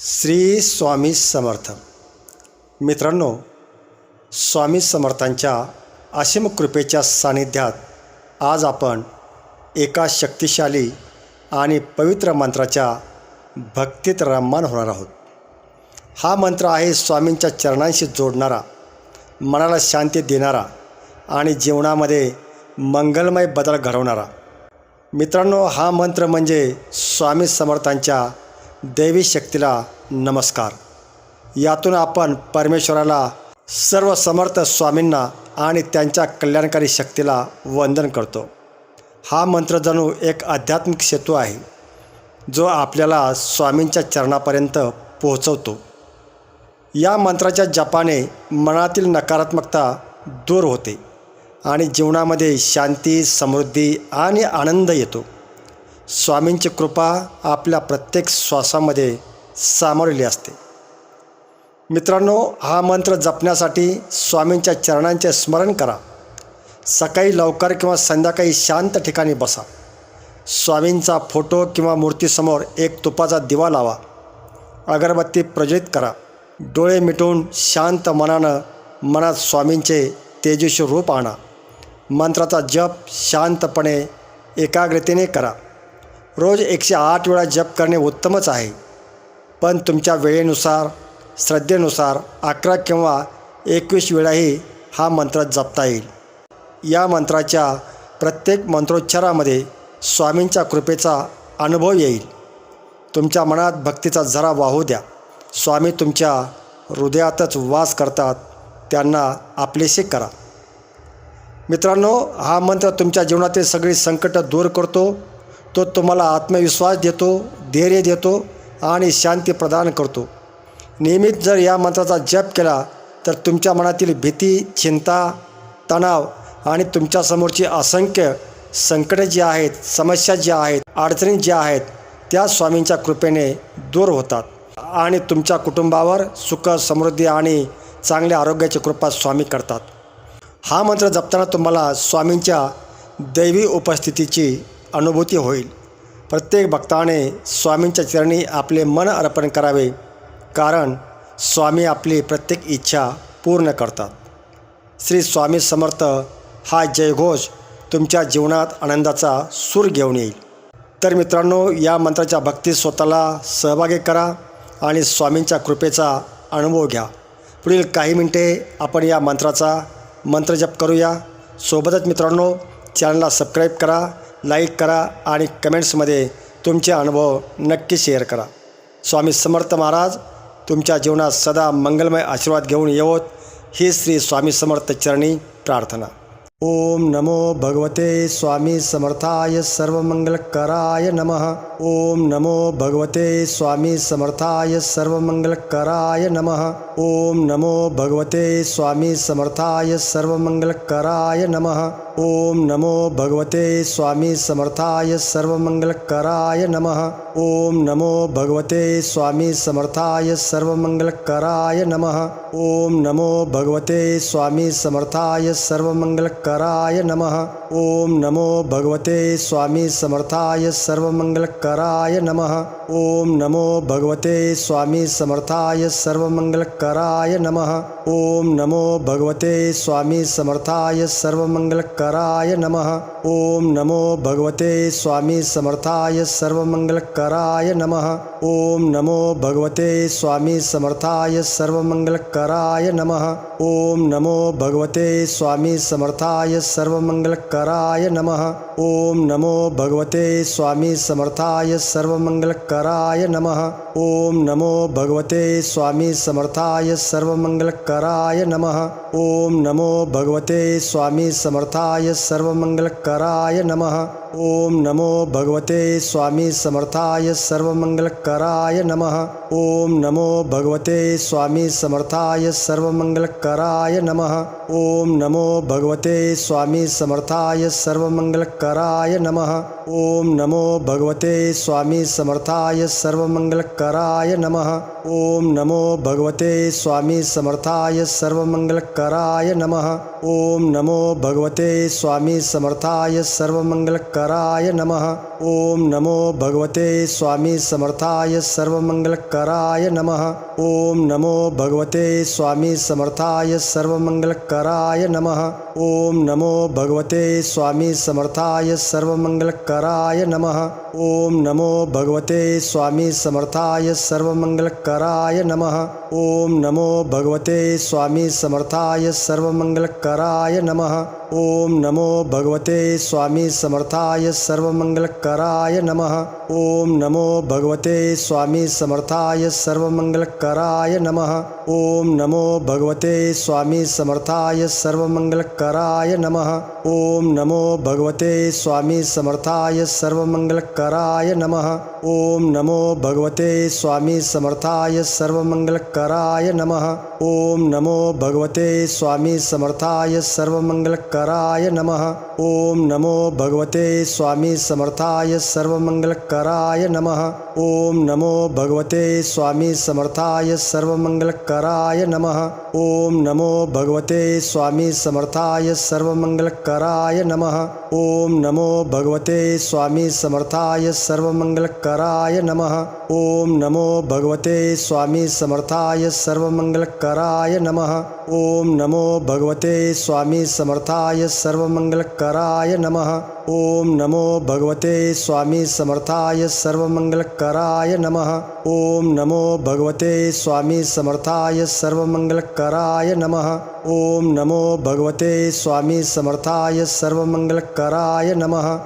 श्री स्वामी समर्थ. मित्रांनो स्वामी समर्थांच्या असीम कृपेच्या सानिध्यात आज आपण एका शक्तिशाली आणि पवित्र मंत्राच्या भक्तीत रममान होणार आहोत. हा मंत्र आहे स्वामींच्या चरणांशी जोडणारा मनाला शांती देणारा आणि जीवनामध्ये मंगलमय बदल घडवणारा. मित्रांनो हा मंत्र म्हणजे स्वामी समर्थांच्या दैवी शक्तीला नमस्कार. यातून आपण परमेश्वराला सर्व समर्थ स्वामींना आणि त्यांच्या कल्याणकारी शक्तीला वंदन करतो. हा मंत्र जणू एक आध्यात्मिक सेतू आहे जो आपल्याला स्वामींच्या चरणापर्यंत पोहोचवतो. या मंत्राच्या जपाने मनातील नकारात्मकता दूर होते आणि जीवनामध्ये शांती समृद्धी आणि आनंद येतो. स्वामींची कृपा आपल्या प्रत्येक श्वासामध्ये सामावलेली असते. मित्रांनो हा मंत्र जपण्यासाठी स्वामींच्या चरणांचे स्मरण करा. सकाळी लवकर किंवा संध्याकाळी शांत ठिकाणी बसा. स्वामींचा फोटो किंवा मूर्तीसमोर एक तुपाचा दिवा लावा. अगरबत्ती प्रज्वलित करा. डोळे मिटून शांत मनानं मनात स्वामींचे तेजस्वी रूप आणा. मंत्राचा जप शांतपणे एकाग्रतेने करा. रोज एकशे आठ वेळा जप करणे उत्तमच आहे. पण तुमच्या वेळेनुसार श्रद्धेनुसार अकरा किंवा एकवीस वेळाही हा मंत्र जपता येईल. या मंत्राच्या प्रत्येक मंत्रोच्चारामध्ये स्वामींच्या कृपेचा अनुभव येईल. तुमच्या मनात भक्तीचा जरा वाहू द्या. स्वामी तुमच्या हृदयातच वास करतात त्यांना आपलेसे करा. मित्रांनो हा मंत्र तुमच्या जीवनातील सगळी संकटं दूर करतो. तो तुम्हाला आत्मविश्वास देतो धैर्य देतो आणि शांती प्रदान करतो. नियमित जर या मंत्राचा जप केला तर तुमच्या मनातील भीती चिंता तणाव आणि तुमच्यासमोरची असंख्य संकटे जी आहेत समस्या ज्या आहेत अडचणी ज्या आहेत त्या स्वामींच्या कृपेने दूर होतात. आणि तुमच्या कुटुंबावर सुख समृद्धी आणि चांगल्या आरोग्याची कृपा स्वामी करतात. हा मंत्र जपताना तुम्हाला स्वामींच्या दैवी उपस्थितीची अनुभूती होईल. प्रत्येक भक्ताने स्वामींच्या चरणी आपले मन अर्पण करावे कारण स्वामी आपली प्रत्येक इच्छा पूर्ण करतात. श्री स्वामी समर्थ हा जयघोष तुमच्या जीवनात आनंदाचा सूर घेऊन येईल. तर मित्रांनो या मंत्राच्या भक्तीत स्वतःला सहभागी करा आणि स्वामींच्या कृपेचा अनुभव घ्या. पुढील काही मिनटे आपण या मंत्राचा मंत्रजप करूया. सोबतच मित्रांनो चॅनलला सबस्क्राईब करा लाईक करा आणि कमेंट्समध्ये तुमचे अनुभव नक्की शेअर करा. स्वामी समर्थ महाराज तुमच्या जीवनात सदा मंगलमय आशीर्वाद घेऊन येवोत. ही श्री स्वामी समर्थ चरणी प्रार्थना. ओम नमो भगवते स्वामी समर्थाय सर्वमंगलकराय नमः. ओम नमो भगवते स्वामी समर्थाय सर्वमंगलकराय नमः. ओम नमो भगवते स्वामी समर्थाय सर्वमंगलकराय नमः। ओम नमो भगवते स्वामी समर्थाय सर्वमंगलकराय नमः। ओम नमो भगवते स्वामी समर्थाय सर्वमंगलकराय नमः। ओम नमो भगवते स्वामी समर्थाय सर्वमंगलकराय नमः ओम नमो भगवते स्वामी समर्थाय सर्वमंगलकराय नमः। ओम नमो भगवते स्वामी समर्थाय सर्वमंगलकराय नमः। ओम नमो भगवते स्वामी समर्थाय सर्वमंगलकराय नमः। ओम नमो भगवते स्वामी समर्थाय सर्वमंगलकराय नमः। ओम नमो भगवते स्वामी समर्थाय सर्वमंगलकराय नमः ओम नमो भगवते स्वामी समर्थाय सर्वमंगलकराय नमः। ओम नमो भगवते स्वामी समर्थाय सर्वमंगलकराय नमः। ओम नमो भगवते स्वामी समर्थाय सर्वमंगलकराय नमः। ओम नमो भगवते स्वामी समर्थाय सर्वमंगलकराय नमः ओम नमो भगवते स्वामी समर्थाय सर्वमंगलकराय नमः। ओम नमो भगवते स्वामी समर्थाय सर्वमंगलकराय नमः। ओम नमो भगवते स्वामी समर्थाय सर्वमंगलकराय नमः। ओम नमो भगवते स्वामी समर्थाय सर्वमंगलकराय नमः। ओम नमो भगवते स्वामी समर्थाय सर्वमंगलकराय नमः। ओम नमो भगवते स्वामी समर्थाय सर्वमंगलकराय सर्वमङ्गलकराय नमः। ॐ नमो भगवते स्वामी समर्थाय सर्वमङ्गलकराय नमः। ॐ नमो भगवते स्वामी समर्थाय सर्वमङ्गलकराय नमः। ॐ नमो भगवते स्वामी समर्थाय सर्वमङ्गलकराय नमः। ॐ नमो भगवते स्वामी समर्थाय सर्वमङ्गलकराय नमः। ॐ नमो भगवते स्वामी समर्थाय सर्वमङ्गलकराय नमः ॐ नमो भगवते स्वामी समर्थाय सर्वमङ्गलकराय नमः। ॐ नमो भगवते स्वामी समर्थाय सर्वमङ्गलकराय नमः। ॐ नमो भगवते स्वामी समर्थाय सर्वमङ्गलकराय नमः। ॐ नमो भगवते स्वामी समर्थाय सर्वमङ्गलकराय नमः। ॐ नमो भगवते स्वामी समर्थाय सर्वमङ्गलकराय नमः। ॐ नमो भगवते स्वामी समर्थाय सर्वमङ्गलकराय नमः। ॐ नमो भगवते स्वामी समर्थाय सर्वमङ्गलकराय नमः। ॐ नमो भगवते स्वामी समर्थाय सर्वमङ्गलकराय नमः। ॐ नमो भगवते स्वामी समर्थाय सर्वमङ्गलकराय नमः। ॐ नमो भगवते स्वामी समर्थाय सर्वमङ्गलकराय नमः। ॐ नमो भगवते स्वामी समर्थाय सर्वमङ्गलकराय नमः। ॐ नमो भगवते स्वामी समर्थाय सर्वमङ्गलकराय नमः। ॐ नमो भगवते स्वामी समर्थाय सर्वमङ्गलकराय नमः। ॐ नमो भगवते स्वामी समर्थाय सर्वमङ्गलकराय नमः। ॐ नमो भगवते स्वामी समर्थाय सर्वमङ्गलकराय नमः